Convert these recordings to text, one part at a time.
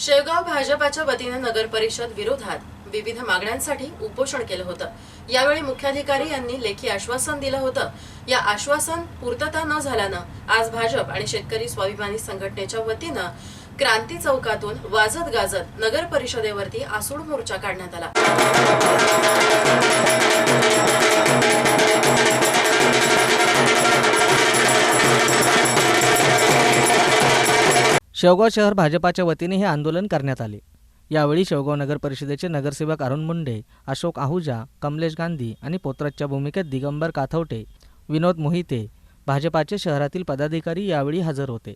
शेवगाव भाजपाच्या वतीनं नगर परिषद विरोधात विविध मागण्यांसाठी उपोषण केलं होतं. यावेळी मुख्याधिकारी यांनी लेखी आश्वासन दिलं होतं. या आश्वासन पूर्तता न झाल्यानं आज भाजप आणि शेतकरी स्वाभिमानी संघटनेच्या वतीनं क्रांती चौकातून वाजत गाजत नगर परिषदेवरती आसूड मोर्चा काढण्यात आला. शेवगाव शहर भाजपाच्या वतीने हे आंदोलन करण्यात आले. यावेळी शेवगाव नगर परिषदेचे नगरसेवक अरुण मुंडे अशोक आहुजा कमलेश गांधी आणि पोत्रच्या भूमिकेत दिगंबर काथवटे विनोद मोहिते भाजपाचे शहरातील पदाधिकारी यावेळी हजर होते.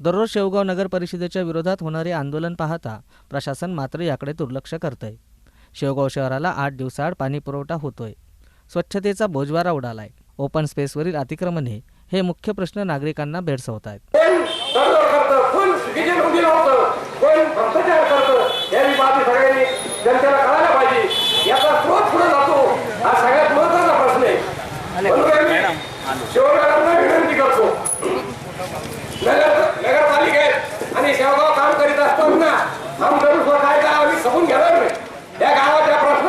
दररोज शेवगाव नगर परिषदेच्या विरोधात होणारे आंदोलन पाहता प्रशासन मात्र याकडे दुर्लक्ष करतंय. शेवगाव शहराला आठ दिवसाआड पाणीपुरवठा होतोय. स्वच्छतेचा बोजवारा उडालाय. ओपन स्पेसवरील अतिक्रमणे हे मुख्य प्रश्न नागरिकांना भेडसवत आहेत जनतेला कळायला पाहिजे. याचा स्रोत पुढे जातो. हा सगळ्यात महत्त्वाचा प्रश्न आहे. म्हणून विनंती करतो. नगर नगरपालिकेत आणि शेवगाव काम करीत असताना आमदार कायदा आम्ही समजून घेणार नाही या गावाच्या प्रश्न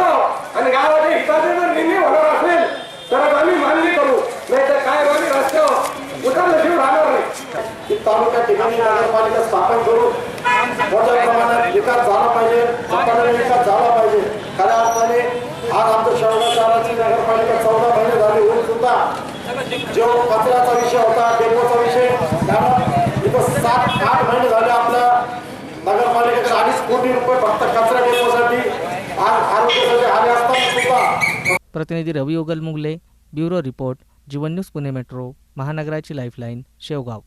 आणि गावाच्या हिताचे जर निर्णय होणार असेल तरच आम्ही मान्य करू. नाही तर काय आम्ही रस्त्यावर उतरल्याशिवाय राहणार नाही. की तालुक्या ठिकाणी नगरपालिका स्थापन करून मोठ्या प्रमाणात विकास झाला पाहिजे खऱ्या अर्थाने आज आमच्या शहरा शहराची नगरपालिका चौदा महिने झाले होऊन सुद्धा जो कचऱ्याचा विषय होता डेपोचा विषय कारण इथं सात आठ महिने झाले आपल्या नगरपालिकेचे अडीच कोटी रुपये फक्त कचरा डेपोसाठी आरोग्यासाठी आले असताना सुद्धा. प्रतिनिधी Ravi Ogal Mugle bureau report Jeevan news Pune metro महानगराची lifeline Shevgaon.